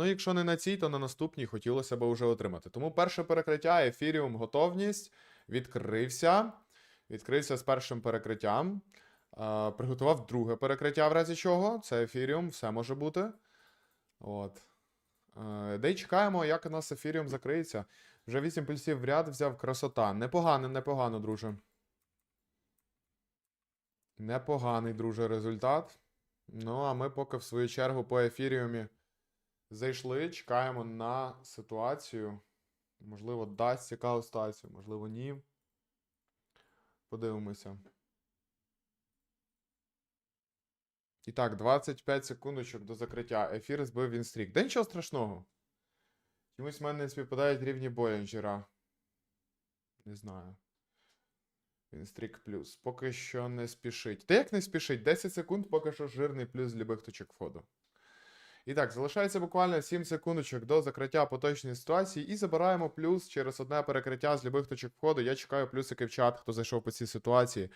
Ну, якщо не на цій, то на наступній хотілося б вже отримати. Тому перше перекриття, ефіріум, готовність. Відкрився. Відкрився з першим перекриттям. Е, приготував друге перекриття, в разі чого. Це ефіріум, все може бути. От. Е, де й чекаємо, як у нас ефіріум закриється. Вже 8 плюсів в ряд взяв красота. Непогано, непогано, друже. Непоганий, друже, результат. Ну, а ми поки в свою чергу по ефіріумі зайшли, чекаємо на ситуацію. Можливо, дасть цікаву ситуацію, можливо, ні. Подивимося. І так, 25 секундочок до закриття. Ефір збив він стрік. Да нічого страшного. Чомусь в мене не співпадають рівні Болінджера. Не знаю. Вінстрік плюс. Поки що не спішить. Та як не спішить? 10 секунд, поки що жирний плюс з любих точок входу. І так, залишається буквально 7 секундочок до закриття поточної ситуації. І забираємо плюс через одне перекриття з любих точок входу. Я чекаю плюсики в чат, хто зайшов по цій ситуації.